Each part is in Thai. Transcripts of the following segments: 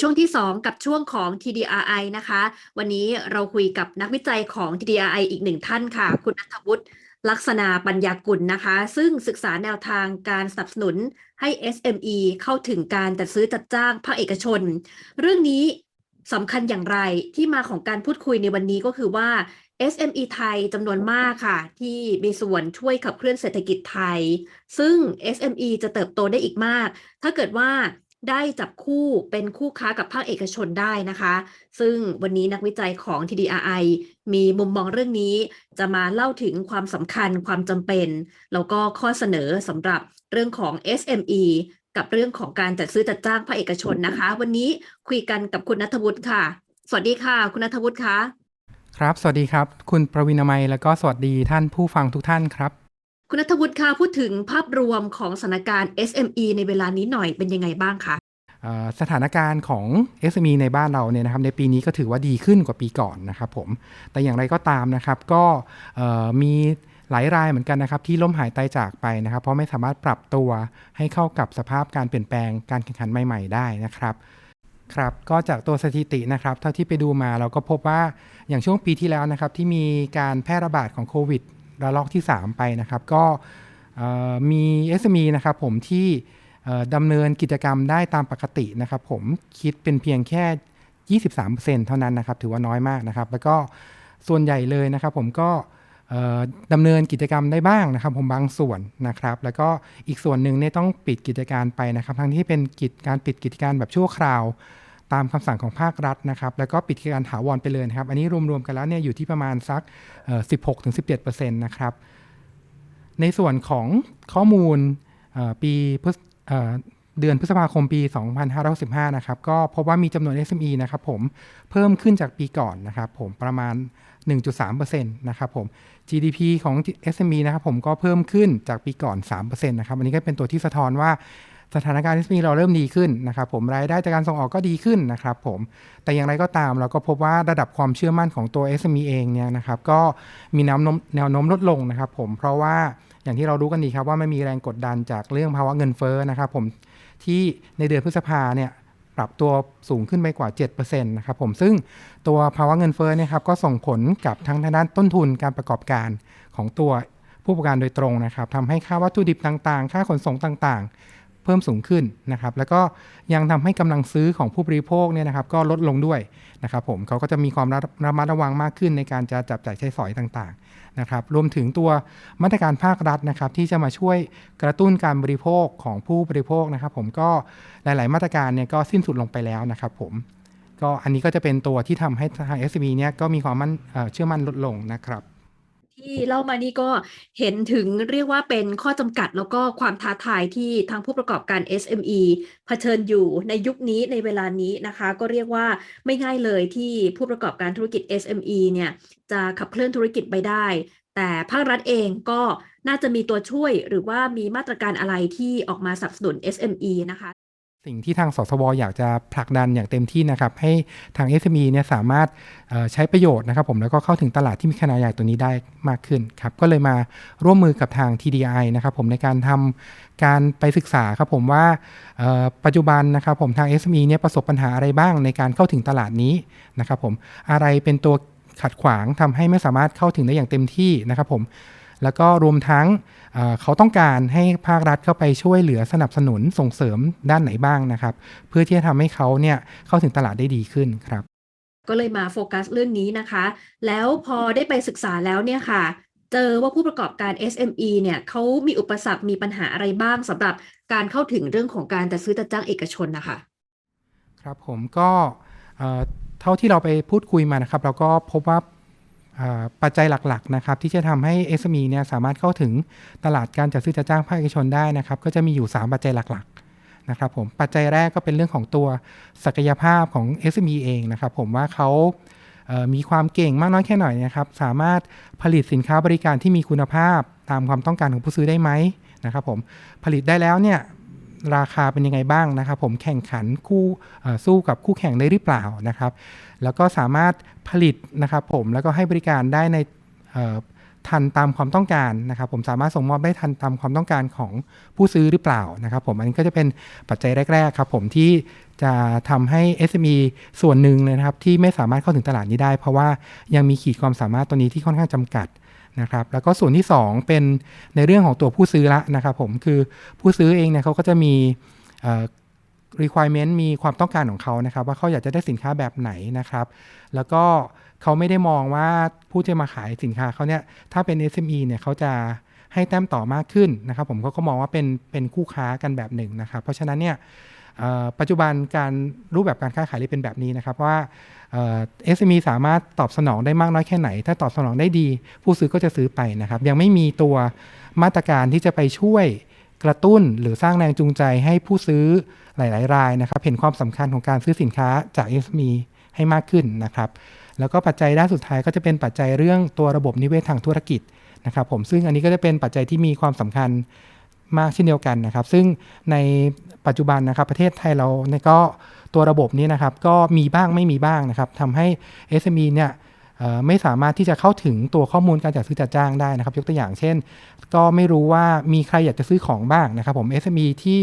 ช่วงที่ 2 กับช่วงของ TDRI นะคะ วันนี้เราคุยกับนักวิจัยของ TDRI อีกหนึ่งท่านค่ะ คุณนัทวุฒิลักษณาปัญญากุลนะคะ ซึ่งศึกษาแนวทางการสนับสนุนให้ SME เข้าถึงการจัดซื้อจัดจ้างภาคเอกชน เรื่องนี้สำคัญอย่างไรที่มาของการพูดคุยในวันนี้ก็คือว่า SME ไทยจำนวนมากค่ะ ที่มีส่วนช่วยขับเคลื่อนเศรษฐกิจไทย ซึ่ง SME จะเติบโตได้อีกมาก ถ้าเกิดว่า ได้จับคู่เป็นคู่ค้ากับภาคเอกชนได้นะคะ ซึ่งวันนี้นักวิจัยของ TDRI มีมุมมองเรื่องนี้ จะมาเล่าถึงความสำคัญความจำเป็น แล้วก็ข้อเสนอสำหรับเรื่องของ SME กับเรื่องของการจัดซื้อจัดจ้างภาคเอกชนนะคะ วันนี้คุยกันกับคุณนัทวุฒิค่ะ สวัสดีค่ะ คุณนัทวุฒิคะครับ สวัสดีครับ คุณประวินามัย แล้วก็สวัสดีท่านผู้ฟังทุกท่านครับ คุณนัทวุฒิคะพูดถึงภาพรวมของสถานการณ์ SME ในเวลานี้หน่อยเป็นยังไงบ้างคะสถานการณ์ของ SME ในบ้านเราเนี่ยนะครับในปีนี้ก็ถือว่าดีขึ้นกว่าปีก่อนนะครับผมแต่อย่างไรก็ตามนะครับก็มีหลายรายเหมือนกันนะครับที่ล้มหายตายจากไปนะครับ เพราะไม่สามารถปรับตัวให้เข้ากับสภาพการเปลี่ยนแปลงการแข่งขันใหม่ ๆ ได้นะครับครับก็จากตัวสถิตินะครับ เท่าที่ไปดูมาเราก็พบว่าอย่างช่วงปีที่แล้วนะครับที่มีการแพร่ระบาดของโควิด ระลอกที่ 3 ไปนะครับ ก็เอ่อมี SME นะครับผมที่ดำเนินกิจกรรมได้ตามปกตินะครับ ผมคิดเป็นเพียงแค่ 23%เท่านั้นนะครับ ถือว่าน้อยมากนะครับ แล้วก็ส่วนใหญ่เลยนะครับ ผมก็ดำเนินกิจกรรมได้บ้างนะครับ ผมบางส่วนนะครับ แล้วก็อีกส่วนหนึ่งเนี่ยต้องปิดกิจการไปนะครับ ทั้งที่เป็นกิจการปิดกิจการแบบชั่วคราว ตามคำสั่งของภาครัฐนะครับ แล้วก็ปิดการถาวรไปเลยนะครับ อันนี้รวมๆกันแล้วเนี่ยอยู่ที่ประมาณสักเอ่อ16-17%นะครับ ในส่วนของข้อมูลปีเอ่อเดือนพฤษภาคมปี 2565 นะครับ ก็พบว่ามีจำนวน SME นะครับผม เพิ่มขึ้นจากปีก่อนนะครับผมประมาณ 1.3%นะครับผม GDP ของ SME นะครับผมก็เพิ่มขึ้นจากปีก่อน 3%นะครับ อันนี้ก็เป็นตัวที่สะท้อนว่า สถานการณ์ SME เราเริ่มดีขึ้นนะครับผมรายได้จากการส่งออกก็ดีขึ้นนะครับผมแต่อย่างไรก็ตามเราก็พบว่าระดับความเชื่อมั่นของตัว SME เองเนี่ยนะครับก็มีแนวโน้มแนวโน้มลดลงนะครับผมเพราะว่าอย่างที่เรารู้กันดีครับว่าไม่มีแรงกดดันจากเรื่องภาวะเงินเฟ้อนะครับผมที่ในเดือนพฤษภาเนี่ยปรับตัวสูงขึ้นไปกว่า 7%นะครับผมซึ่งตัวภาวะเงินเฟ้อเนี่ยครับก็ส่งผลกับทั้งทางด้านต้นทุนการประกอบการของตัวผู้ประกอบการโดยตรงนะครับทำให้ค่าวัตถุดิบต่างๆ ค่าขนส่งต่าง เพิ่มสูงขึ้นนะครับ แล้วก็ยังทำให้กำลังซื้อของผู้บริโภคเนี่ยนะครับ ก็ลดลงด้วยนะครับ ผมเขาก็จะมีความระมัดระวังมากขึ้นในการจะจับจ่ายใช้สอยต่างๆนะครับ รวมถึงตัวมาตรการภาครัฐนะครับ ที่จะมาช่วยกระตุ้นการบริโภคของผู้บริโภคนะครับ ผมก็หลาย ๆ มาตรการเนี่ยก็สิ้นสุดลงไปแล้วนะครับ ผมก็อันนี้ก็จะเป็นตัวที่ทำให้ทาง SME เนี่ยก็มีความมั่นเชื่อมั่นลดลงนะครับ ที่เล่ามานี่ก็เห็นถึงเรียกว่าเป็นข้อจำกัดแล้วก็ความท้าทายที่ทางผู้ประกอบการ SME เผชิญอยู่ในยุคนี้ในเวลานี้นะคะ ก็เรียกว่าไม่ง่ายเลยที่ผู้ประกอบการธุรกิจ SME เนี่ยจะขับเคลื่อนธุรกิจไปได้ แต่ภาครัฐเองก็น่าจะมีตัวช่วยหรือว่ามีมาตรการอะไรที่ออกมาสนับสนุน SME นะคะ สิ่งที่ทางสสวอยากจะผลักดันอย่างเต็มที่นะครับ ให้ทาง SME เนี่ยสามารถใช้ประโยชน์นะครับ ผมแล้วก็เข้าถึงตลาดที่มีขนาดใหญ่ตัวนี้ได้มากขึ้นครับ ก็เลยมาร่วมมือกับทาง TDI นะครับ ผมในการทำการไปศึกษาครับผมว่าปัจจุบันนะครับผมทาง SME เนี่ยประสบปัญหาอะไรบ้างในการเข้าถึงตลาดนี้นะครับ ผมอะไรเป็นตัวขัดขวางทำให้ไม่สามารถเข้าถึงได้อย่างเต็มที่นะครับ ผม แล้วก็รวมทั้งเอ่อเขาต้องการให้ภาครัฐเข้าไปช่วยเหลือสนับสนุนส่งเสริมด้านไหนบ้างนะครับ เพื่อที่จะทำให้เขาเนี่ยเข้าถึงตลาดได้ดีขึ้นครับ ก็เลยมาโฟกัสเรื่องนี้นะคะ แล้วพอได้ไปศึกษาแล้วเนี่ยค่ะ เจอว่าผู้ประกอบการ SME เนี่ยเขามีอุปสรรคมีปัญหาอะไรบ้างสำหรับการเข้าถึงเรื่องของการจัดซื้อจัดจ้างเอกชนนะคะ ครับผมก็เอ่อเท่าที่เราไปพูดคุยมานะครับ เราก็พบว่าเอ่อ ปัจจัยหลักๆนะครับที่จะทำให้ SME เนี่ยสามารถเข้าถึงตลาดการจัดซื้อจัดจ้างภาคเอกชนได้นะครับก็จะมีอยู่ 3 ปัจจัยหลักๆนะครับผมปัจจัยแรกก็เป็นเรื่องของตัวศักยภาพของ SME เองนะครับผมว่าเขามีความเก่งมากน้อยแค่ไหนนะครับสามารถผลิตสินค้าบริการที่มีคุณภาพตามความต้องการของผู้ซื้อได้ไหมนะครับผมผลิตได้แล้วเนี่ยราคาเป็นยังไงบ้างนะครับผมแข่งขันคู่สู้กับคู่แข่งได้หรือเปล่านะครับ แล้วก็สามารถผลิตนะครับผมแล้วก็ให้บริการได้ในทันตามความต้องการนะครับผมสามารถส่งมอบได้ทันตามความต้องการของผู้ซื้อหรือเปล่านะครับผมอันนี้ก็จะเป็นปัจจัยแรก ๆ ครับผมที่จะทำให้ SME ส่วนหนึ่งเลยนะครับที่ไม่สามารถเข้าถึงตลาดนี้ได้ เพราะว่ายังมีขีดความสามารถตัวนี้ที่ค่อนข้างจำกัดนะครับแล้วก็ส่วนที่ 2 เป็นในเรื่องของตัวผู้ซื้อละนะครับผมคือผู้ซื้อเองเนี่ยเขาก็จะมีเ requirement มีความต้องการของเขานะครับ ว่าเขาอยากจะได้สินค้าแบบไหนนะครับ แล้วก็เขาไม่ได้มองว่าผู้ที่มาขายสินค้าเขาเนี่ยถ้าเป็น SME เนี่ยเขาจะให้แต้มต่อมากขึ้นนะครับ ผมเขาก็มองว่าเป็นเป็นคู่ค้ากันแบบหนึ่งนะครับ เพราะฉะนั้นเนี่ยปัจจุบันการรูปแบบการค้าขายเลยเป็นแบบนี้นะครับว่าเอ่อ SME สามารถตอบสนองได้มากน้อยแค่ไหน ถ้าตอบสนองได้ดี ผู้ซื้อก็จะซื้อไปนะครับ ยังไม่มีตัวมาตรการที่จะไปช่วย กระตุ้นหรือสร้างแรงจูงใจให้ผู้ซื้อหลาย ๆ รายนะครับ เห็นความสำคัญของการซื้อสินค้าจาก SME ให้มากขึ้นนะครับ แล้วก็ปัจจัยด้านสุดท้ายก็จะเป็นปัจจัยเรื่องตัวระบบนิเวศทางธุรกิจนะครับผมซึ่งอันนี้ก็จะเป็นปัจจัยที่มีความสำคัญมากเช่นเดียวกันนะครับ ซึ่งในปัจจุบันนะครับ ประเทศไทยเราเนี่ยก็ตัวระบบนี้นะครับ ก็มีบ้างไม่มีบ้างนะครับทำให้ SME เนี่ยเอ่อ ไม่สามารถที่จะเข้าถึงตัวข้อมูลการจัดซื้อจัดจ้างได้นะครับ ยกตัวอย่างเช่น ก็ไม่รู้ว่ามีใครอยากจะซื้อของบ้างนะครับผม SME ที่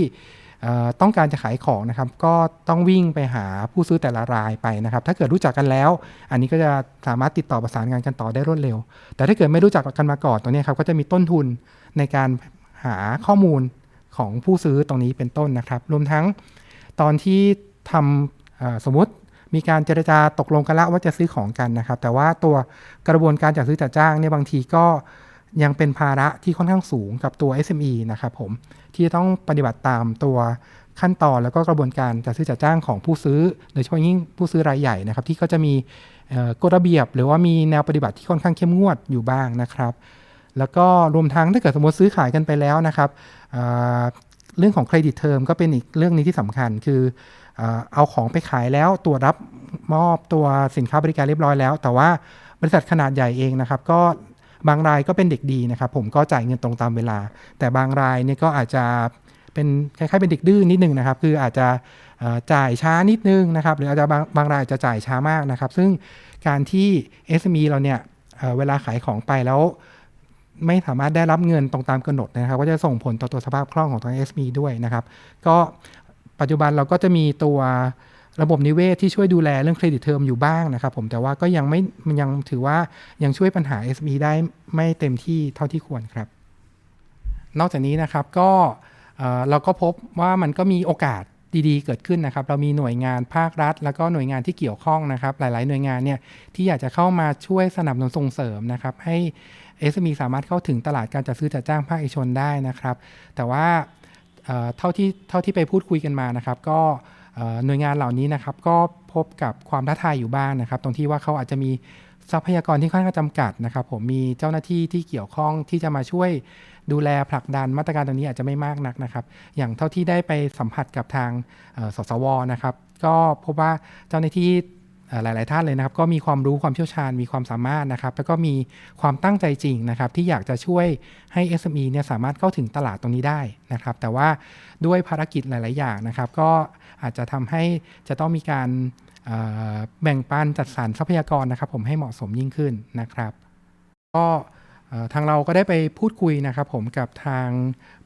เอ่ต้องการจะขายของนะครับ ก็ต้องวิ่งไปหาผู้ซื้อแต่ละรายไปนะครับ ถ้าเกิดรู้จักกันแล้ว อันนี้ก็จะสามารถติดต่อประสานงานกันต่อได้รวดเร็ว แต่ถ้าเกิดไม่รู้จักกันมาก่อนตรงนี้ครับก็จะมีต้นทุนในการหาข้อมูลของผู้ซื้อตรงนี้เป็นต้นนะครับ รวมทั้งตอนที่ทำสมมติ มีการเจรจาตกลงกันแล้วว่าจะซื้อของกันนะครับ แต่ว่าตัวกระบวนการจัดซื้อจัดจ้างเนี่ยบางทีก็ยังเป็นภาระที่ค่อนข้างสูงกับตัว SME นะครับผมที่ต้องปฏิบัติตามตัวขั้นตอนแล้วก็กระบวนการจัดซื้อจัดจ้างของผู้ซื้อโดยเฉพาะยิ่งผู้ซื้อรายใหญ่นะครับ ที่ก็จะมีกฎระเบียบ หรือว่ามีแนวปฏิบัติที่ค่อนข้างเข้มงวดอยู่บ้างนะครับ แล้วก็รวมทั้งถ้าเกิดสมมติซื้อขายกันไปแล้วนะครับ เรื่องของเครดิตเทอมก็เป็นอีกเรื่องนี้ที่สำคัญคือเอาของไปขายแล้วตรวรับมอบตัวสินค้าบริการเรียบร้อยแล้ว แต่ว่าบริษัทขนาดใหญ่เองนะครับ ก็บางรายก็เป็นเด็กดีนะครับ ผมก็จ่ายเงินตรงตามเวลา แต่บางรายเนี่ยก็อาจจะเป็นคล้ายๆเป็นเด็กดื้อนนิดนึงนะครับ คืออาจจะจ่ายช้านิดนึงนะครับ หรืออาจจะบางบางรายอาจจะจ่ายช้ามากนะครับ ซึ่งการที่ SME เราเนี่ยเเวลาขายของไปแล้ว ไม่สามารถได้รับเงินตรงตามกำหนดนะครับ ก็จะส่งผลต่อตัวสภาพคล่องของตัว SME ด้วยนะครับ ก็ปัจจุบันเราก็จะมีตัวระบบนิเวศที่ช่วยดูแลเรื่องเครดิตเทอมอยู่บ้างนะครับผมแต่ว่าก็ยังไม่มันยังถือว่ายังช่วยปัญหา SME ได้ไม่เต็มที่เท่าที่ควรครับ นอกจากนี้นะครับก็เราก็พบว่ามันก็มีโอกาสดีๆ เกิดขึ้นนะครับ เรามีหน่วยงานภาครัฐ แล้วก็หน่วยงานที่เกี่ยวข้องนะครับ หลาย ๆ หน่วยงานเนี่ยที่อยากจะเข้ามาช่วยสนับสนุนส่งเสริมนะครับ ให้ SME สามารถเข้าถึงตลาดการจัดซื้อจัดจ้างภาคเอกชนได้นะครับ แต่ว่าเท่าที่เท่าที่ไปพูดคุยกันมานะครับ ก็เอ่อหน่วยงานเหล่านี้นะครับก็พบกับความท้าทายอยู่บ้างนะครับ ตรงที่ว่าเขาอาจจะมีทรัพยากรที่ค่อนข้างจำกัดนะครับ ผมมีเจ้าหน้าที่ที่เกี่ยวข้องที่จะมาช่วยดูแลผลักดันมาตรการตรงนี้อาจจะไม่มากนักนะครับ อย่างเท่าที่ได้ไปสัมผัสกับทางสสวนะครับ ก็พบว่าเจ้าหน้าที่ หลาย ๆ ท่านเลยนะครับ ก็มีความรู้ความเชี่ยวชาญมีความสามารถนะครับ แล้วก็มีความตั้งใจจริงนะครับ ที่อยากจะช่วยให้ SME เนี่ยสามารถเข้าถึงตลาดตรงนี้ได้นะครับ แต่ว่าด้วยภารกิจหลาย ๆ อย่างนะครับ ก็อาจจะทำให้จะต้องมีการแบ่งปันจัดสรรทรัพยากรนะครับ ผมให้เหมาะสมยิ่งขึ้นนะครับ ก็ ทางเราก็ได้ไปพูดคุยนะครับผมกับทาง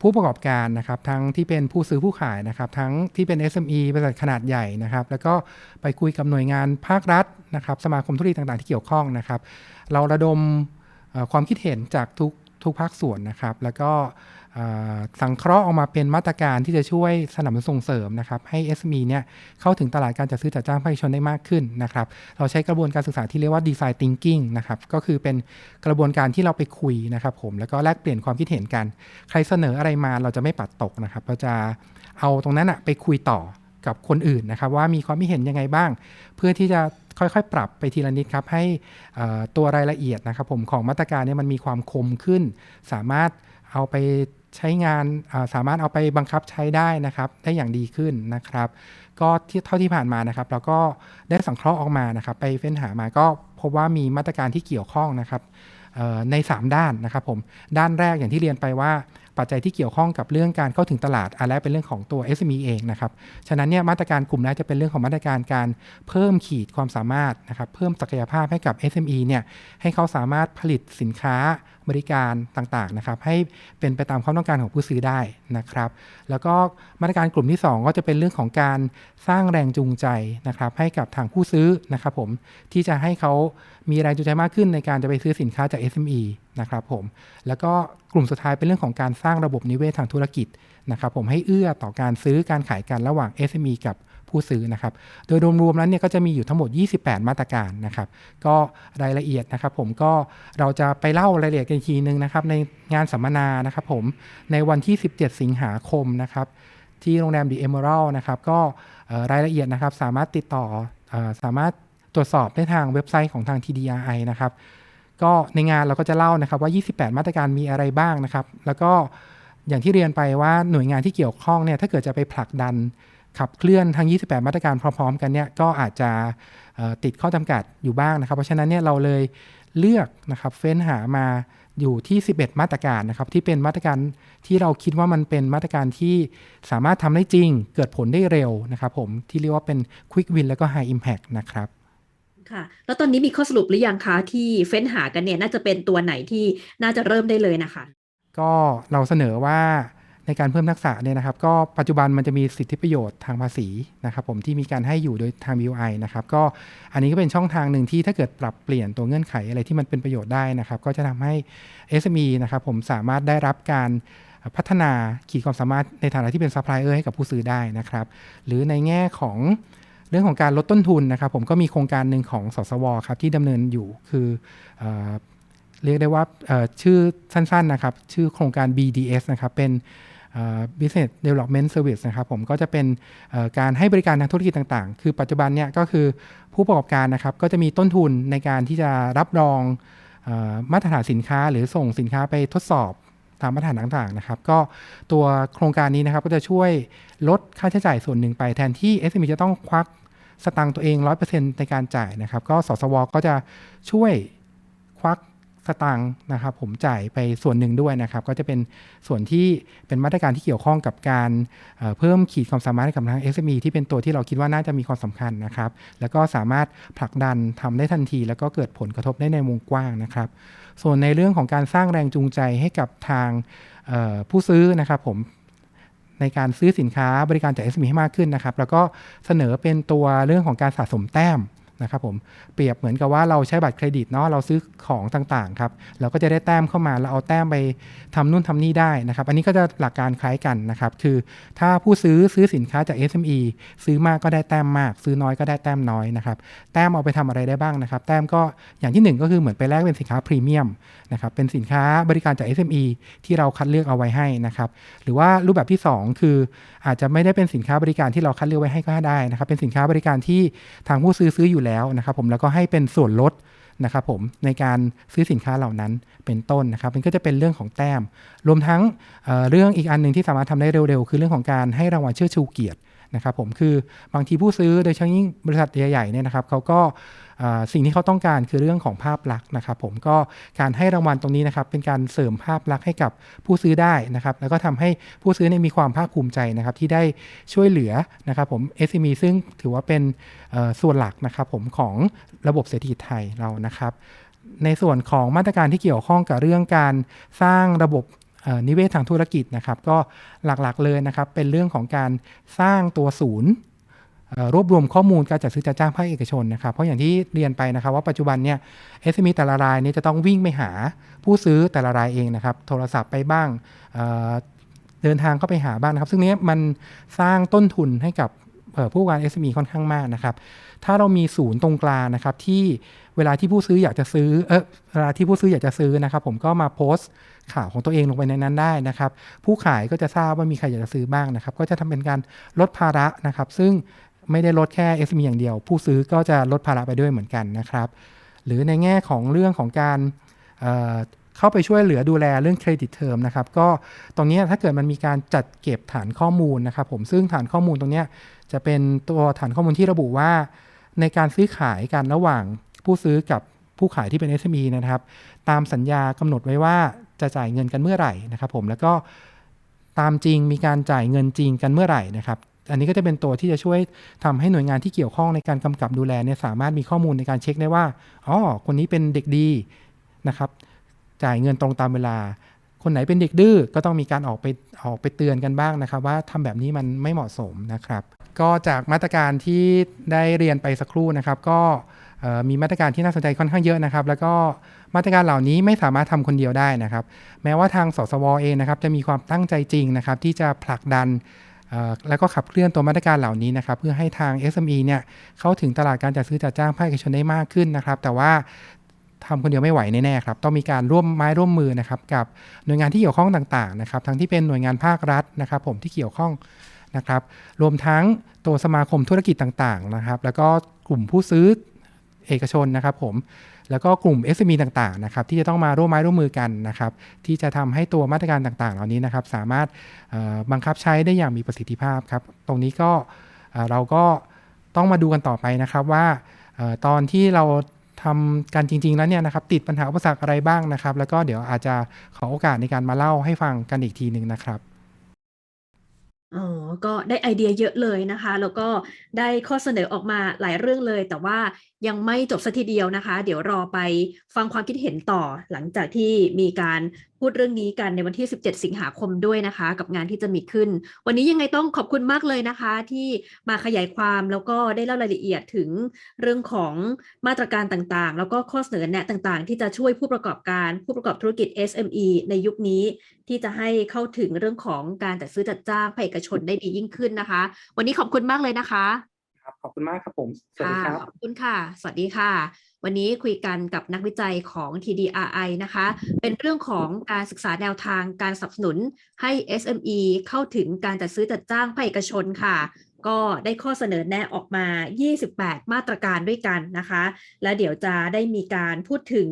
ผู้ประกอบการนะครับทั้งที่เป็นผู้ซื้อผู้ขายนะครับทั้งที่เป็น SME บริษัทขนาดใหญ่นะครับ แล้วก็ไปคุยกับหน่วยงานภาครัฐนะครับสมาคมธุรกิจต่างๆ ที่เกี่ยวข้องนะครับ เราระดมความคิดเห็นจากทุกทุกภาคส่วนนะครับ แล้วก็ สังเคราะห์ออกมาเป็นมาตรการที่จะช่วยสนับสนุนส่งเสริมนะครับให้ SME เนี่ยเข้าถึงตลาดการจัดซื้อจัดจ้างภาคเอกชนได้มากขึ้นนะครับเราใช้กระบวนการศึกษาที่เรียกว่า design thinking นะครับก็คือเป็นกระบวนการที่เราไปคุยนะครับผมแล้วก็แลกเปลี่ยนความคิดเห็นกัน ใครเสนออะไรมาเราจะไม่ปัดตกนะครับเราจะเอาตรงนั้นอะไปคุยต่อกับคนอื่นนะครับว่ามีความคิดเห็นยังไงบ้าง เพื่อที่จะค่อยๆ ปรับไปทีละนิดครับ ให้ตัวรายละเอียดนะครับผมของมาตรการเนี่ยมันมีความคมขึ้น สามารถเอาไป ใช้งานสามารถเอาไปบังคับใช้ได้นะครับได้อย่างดีขึ้นนะครับ ก็ที่เท่าที่ผ่านมานะครับเราก็ได้สังเคราะห์ออกมานะครับ ไปเฟ้นหามาก็พบว่ามีมาตรการที่เกี่ยวข้องนะครับใน 3 ด้านนะครับผมด้านแรกอย่างที่เรียนไปว่าปัจจัยที่เกี่ยวข้องกับเรื่องการเข้าถึงตลาดอันแรกเป็นเรื่องของตัว SME เองนะครับ ฉะนั้นเนี่ยมาตรการกลุ่มแรกจะเป็นเรื่องของมาตรการการเพิ่มขีดความสามารถนะครับ เพิ่มศักยภาพให้กับ SME เนี่ยให้เขาสามารถผลิตสินค้า บริการต่างๆนะครับให้เป็นไปตามความต้องการของผู้ซื้อได้นะครับ แล้วก็มาตรการกลุ่มที่ 2 ก็จะเป็นเรื่องของการสร้างแรงจูงใจนะครับให้กับทางผู้ซื้อนะครับผมที่จะให้เขามีแรงจูงใจมากขึ้นในการจะไปซื้อสินค้าจาก SME นะครับผมแล้วก็กลุ่มสุดท้ายเป็นเรื่องของการสร้างระบบนิเวศทางธุรกิจนะครับผมให้เอื้อต่อการซื้อการขายกันระหว่าง SME กับ ผู้ซื้อนะครับ โดยรวมๆแล้วเนี่ยก็จะมีอยู่ทั้งหมด 28 มาตรการนะครับ ก็รายละเอียดนะครับ ผมก็เราจะไปเล่ารายละเอียดกันทีนึงนะครับในงานสัมมนานะครับผมในวันที่ 17 สิงหาคมนะครับที่โรงแรม The Emerald นะครับก็รายละเอียดนะครับสามารถติดต่ออสามารถตรวจสอบได้ทางเว็บไซต์ของทาง TDRI นะครับก็ในงานเราก็จะเล่านะครับว่า 28 มาตรการมีอะไรบ้างนะครับ แล้วก็อย่างที่เรียนไปว่าหน่วยงานที่เกี่ยวข้องเนี่ยถ้าเกิดจะไปผลักดัน ขับเคลื่อนทั้ง 28 มาตรการพร้อม ๆ กันเนี่ยก็อาจจะเอ่อติดข้อจำกัดอยู่บ้างนะครับ เพราะฉะนั้นเนี่ยเราเลยเลือกนะครับเฟ้นหามาอยู่ที่ 11 มาตรการนะครับที่เป็นมาตรการที่เราคิดว่ามันเป็นมาตรการที่สามารถทำได้จริง เกิดผลได้เร็วนะครับผมที่เรียกว่าเป็น Quick Win แล้วก็ High Impact นะครับค่ะ แล้วตอนนี้มีข้อสรุปหรือยังคะที่เฟ้นหากันเนี่ยน่าจะเป็นตัวไหนที่น่าจะเริ่มได้เลยนะคะ ก็เราเสนอว่า ในการเพิ่มทักษะเนี่ยนะครับ ก็ปัจจุบันมันจะมีสิทธิประโยชน์ทางภาษีนะครับ ผมที่มีการให้อยู่โดยทาง BOI นะครับ ก็อันนี้ก็เป็นช่องทางหนึ่งที่ถ้าเกิดปรับเปลี่ยนตัวเงื่อนไขอะไรที่มันเป็นประโยชน์ได้นะครับ ก็จะทำให้ SME นะครับ ผมสามารถได้รับการพัฒนาขีดความสามารถในฐานะที่เป็นซัพพลายเออร์ให้กับผู้ซื้อได้นะครับ หรือในแง่ของเรื่องของการลดต้นทุนนะครับ ผมก็มีโครงการหนึ่งของสสวครับที่ดำเนินอยู่คือเอเรียกได้ว่าชื่อสั้นๆนะครับ ชื่อโครงการ BDS นะครับเป็น Business Development Service นะครับผมก็จะเป็นการให้บริการทางธุรกิจต่างๆ คือปัจจุบันเนี่ยก็คือผู้ประกอบการนะครับก็จะมีต้นทุนในการที่จะรับรองออมาตรฐานสินค้าหรือส่งสินค้าไปทดสอบตามมาตรฐานต่างๆนะครับ ก็ตัวโครงการนี้นะครับก็จะช่วยลดค่าใช้จ่ายส่วนหนึ่งไปแทนที่ SME จะต้องควักสตังค์ตัวเอง 100%ในการจ่ายนะครับ ก็สสวก็จะช่วยควัก สตางค์นะครับผมจ่ายไปส่วนหนึ่งด้วยนะครับ ก็จะเป็นส่วนที่เป็นมาตรการที่เกี่ยวข้องกับการเพิ่มขีดความสามารถให้กับทาง SME ที่เป็นตัวที่เราคิดว่าน่าจะมีความสำคัญนะครับ แล้วก็สามารถผลักดันทำได้ทันที แล้วก็เกิดผลกระทบได้ในวงกว้างนะครับ ส่วนในเรื่องของการสร้างแรงจูงใจให้กับทางผู้ซื้อนะครับผมในการซื้อสินค้าบริการจาก SME ให้มากขึ้นนะครับ แล้วก็เสนอเป็นตัวเรื่องของการสะสมแต้ม นะครับผมเปรียบเหมือนกับว่าเราใช้บัตรเครดิตเนาะเราซื้อของต่างๆครับเราก็จะได้แต้มเข้ามาเราเอาแต้มไปทำนู่นทำนี่ได้นะครับ อันนี้ก็จะหลักการคล้ายกันนะครับ คือถ้าผู้ซื้อซื้อสินค้าจาก SME ซื้อมากก็ได้แต้มมาก ซื้อน้อยก็ได้แต้มน้อยนะครับแต้มเอาไปทำอะไรได้บ้างนะครับ แต้มก็อย่างที่หนึ่งก็คือเหมือนไปแลกเป็นสินค้าพรีเมียมนะครับเป็นสินค้าบริการจาก SME ที่เราคัดเลือกเอาไว้ให้นะครับหรือว่ารูปแบบที่สองคือ อาจจะไม่ได้เป็นสินค้าบริการที่เราคัดเลือกไว้ให้ก็ได้นะครับเป็นสินค้าบริการที่ทางผู้ซื้อซื้ออยู่แล้วนะครับผมแล้วก็ให้เป็นส่วนลดนะครับผมในการซื้อสินค้าเหล่านั้นเป็นต้นนะครับมันก็จะเป็นเรื่องของแต้ม รวมทั้งเเรื่องอีกอันหนึ่งที่สามารถทำได้เร็วๆ คือเรื่องของการให้รางวัลเชิดชูเกียรตินะครับผมคือบางทีผู้ซื้อโดยเฉพาะยิ่งบริษัทใหญ่ๆเนี่ยนะครับเขาก็ สิ่งที่เขาต้องการคือเรื่องของภาพลักษณ์นะครับผมก็การให้รางวัลตรงนี้นะครับเป็นการเสริมภาพลักษณ์ให้กับผู้ซื้อได้นะครับแล้วก็ทำให้ผู้ซื้อเนี่ยมีความภาคภูมิใจนะครับที่ได้ช่วยเหลือนะครับผม SME ซึ่งถือว่าเป็นส่วนหลักนะครับผมของระบบเศรษฐกิจไทยเรานะครับ ในส่วนของมาตรการที่เกี่ยวข้องกับเรื่องการสร้างระบบนิเวศทางธุรกิจนะครับ ก็หลักๆเลยนะครับ เป็นเรื่องของการสร้างตัวศูนย์ รวบรวมข้อมูลการจัดซื้อจัดจ้างภาคเอกชนนะครับ เพราะอย่างที่เรียนไปนะครับว่าปัจจุบันเนี่ย SME แต่ละรายนี่ยจะต้องวิ่งไปหาผู้ซื้อแต่ละรายเองนะครับ โทรศัพท์ไปบ้างเดินทางเข้าไปหาบ้างนะครับ ซึ่งนี้มันสร้างต้นทุนให้กับผู้ประกอบการ SME ค่อนข้างมากนะครับ ถ้าเรามีศูนย์ตรงกลางนะครับ ที่เวลาที่ผู้ซื้ออยากจะซื้อ เออเวลาที่ผู้ซื้ออยากจะซื้อนะครับ ผมก็มาโพสต์ข่าวของตัวเองลงไปในนั้นได้นะครับ ผู้ขายก็จะทราบว่ามีใครอยากจะซื้อบ้างนะครับ ก็จะทำเป็นการลดภาระนะครับ ซึ่ง ไม่ได้ลดแค่ SME อย่างเดียว ผู้ซื้อก็จะลดภาระไปด้วยเหมือนกันนะครับ หรือในแง่ของเรื่องของการเเข้าไปช่วยเหลือดูแลเรื่องเครดิตเทอมนะครับ ก็ตรงนี้ถ้าเกิดมันมีการจัดเก็บฐานข้อมูลนะครับ ผมซึ่งฐานข้อมูลตรงนี้จะเป็นตัวฐานข้อมูลที่ระบุว่า ในการซื้อขายกันระหว่างผู้ซื้อกับผู้ขายที่เป็น SME นะครับ ตามสัญญากำหนดไว้ว่าจะจ่ายเงินกันเมื่อไหร่นะครับ ผมแล้วก็ตามจริงมีการจ่ายเงินจริงกันเมื่อไหร่นะครับ อันนี้ก็จะเป็นตัวที่จะช่วยทำให้หน่วยงานที่เกี่ยวข้องในการกำกับดูแลเนี่ยสามารถมีข้อมูลในการเช็คได้ว่าอ๋อคนนี้เป็นเด็กดีนะครับจ่ายเงินตรงตามเวลา คนไหนเป็นเด็กดื้อก็ต้องมีการออกไปออกไปเตือนกันบ้างนะครับ ว่าทำแบบนี้มันไม่เหมาะสมนะครับ ก็จากมาตรการที่ได้เรียนไปสักครู่นะครับ ก็มีมาตรการที่น่าสนใจค่อนข้างเยอะนะครับ แล้วก็มาตรการเหล่านี้ไม่สามารถทำคนเดียวได้นะครับ แม้ว่าทางสสวเองนะครับจะมีความตั้งใจจริงนะครับ ที่จะผลักดัน แล้วก็ขับเคลื่อนตัวมาตรการเหล่านี้นะครับเพื่อให้ทาง SME เนี่ยเข้าถึงตลาดการจัดซื้อจัดจ้างภาคเอกชนได้มากขึ้นนะครับ แต่ว่าทำคนเดียวไม่ไหวแน่ๆครับต้องมีการร่วมไม้ร่วมมือนะครับกับหน่วยงานที่เกี่ยวข้องต่างๆนะครับทั้งที่เป็นหน่วยงานภาครัฐนะครับ ผมที่เกี่ยวข้องนะครับ รวมทั้งตัวสมาคมธุรกิจต่างๆนะครับ แล้วก็กลุ่มผู้ซื้อ เอกชนนะครับผมแล้วก็กลุ่ม SME ต่างๆนะครับที่จะต้องมาร่วมไม้ร่วมมือกันนะครับที่จะทำให้ตัวมาตรการต่างๆ เหล่านี้นะครับสามารถบังคับใช้ได้อย่างมีประสิทธิภาพครับตรงนี้ก็เราก็ต้องมาดูกันต่อไปนะครับว่าตอนที่เราทำกันจริง ๆ แล้วเนี่ยนะครับติดปัญหาอุปสรรคอะไรบ้างนะครับ แล้วก็เดี๋ยวอาจจะขอโอกาสในการมาเล่าให้ฟังกันอีกทีหนึ่งนะครับ อ๋อ ก็ได้ไอเดียเยอะเลยนะคะ แล้วก็ได้ข้อเสนอออกมาหลายเรื่องเลย แต่ว่ายังไม่จบสัทีเดียวนะคะ เดี๋ยวรอไปฟังความคิดเห็นต่อหลังจากที่มีการพูดเรื่องนี้กันในวันที่ 17 สิงหาคมด้วยนะคะ กับงานที่จะมีขึ้น วันนี้ยังไงต้องขอบคุณมากเลยนะคะ ที่มาขยายความแล้วก็ได้เล่ารายละเอียดถึงเรื่องของมาตรการต่างๆ แล้วก็ข้อเสนอแนะต่างๆ ที่จะช่วยผู้ประกอบการผู้ประกอบธุรกิจ SME ในยุคนี้ ที่จะให้เข้าถึงเรื่องของการจัดซื้อจัดจ้างภาคเอกชนได้ดียิ่งขึ้นนะคะ วันนี้ขอบคุณมากเลยนะคะ ครับขอบคุณมากครับผมสวัสดีค่ะครับขอบคุณค่ะ สวัสดีค่ะ วันนี้คุยกันกับนักวิจัยของ TDRI นะคะ เป็นเรื่องของการศึกษาแนวทางการสนับสนุนให้ SME เข้าถึงการจัดซื้อจัดจ้างภาคเอกชนค่ะ ก็ได้ข้อเสนอแนะออกมา 28 มาตรการด้วยกันนะคะ และเดี๋ยวจะได้มีการพูดถึง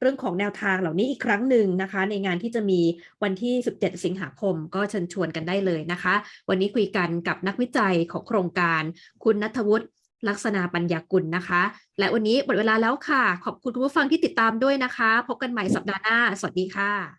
เรื่องของแนวทางเหล่านี้อีกครั้งหนึ่งนะคะ ในงานที่จะมีวันที่ 17 สิงหาคม ก็เชิญชวนกันได้เลยนะคะ วันนี้คุยกันกับนักวิจัยของโครงการ คุณนัทวุฒิ ลักษณะปัญญากุลนะคะ และวันนี้หมดเวลาแล้วค่ะ ขอบคุณคุณผู้ฟังที่ติดตามด้วยนะคะ พบกันใหม่สัปดาห์หน้า สวัสดีค่ะ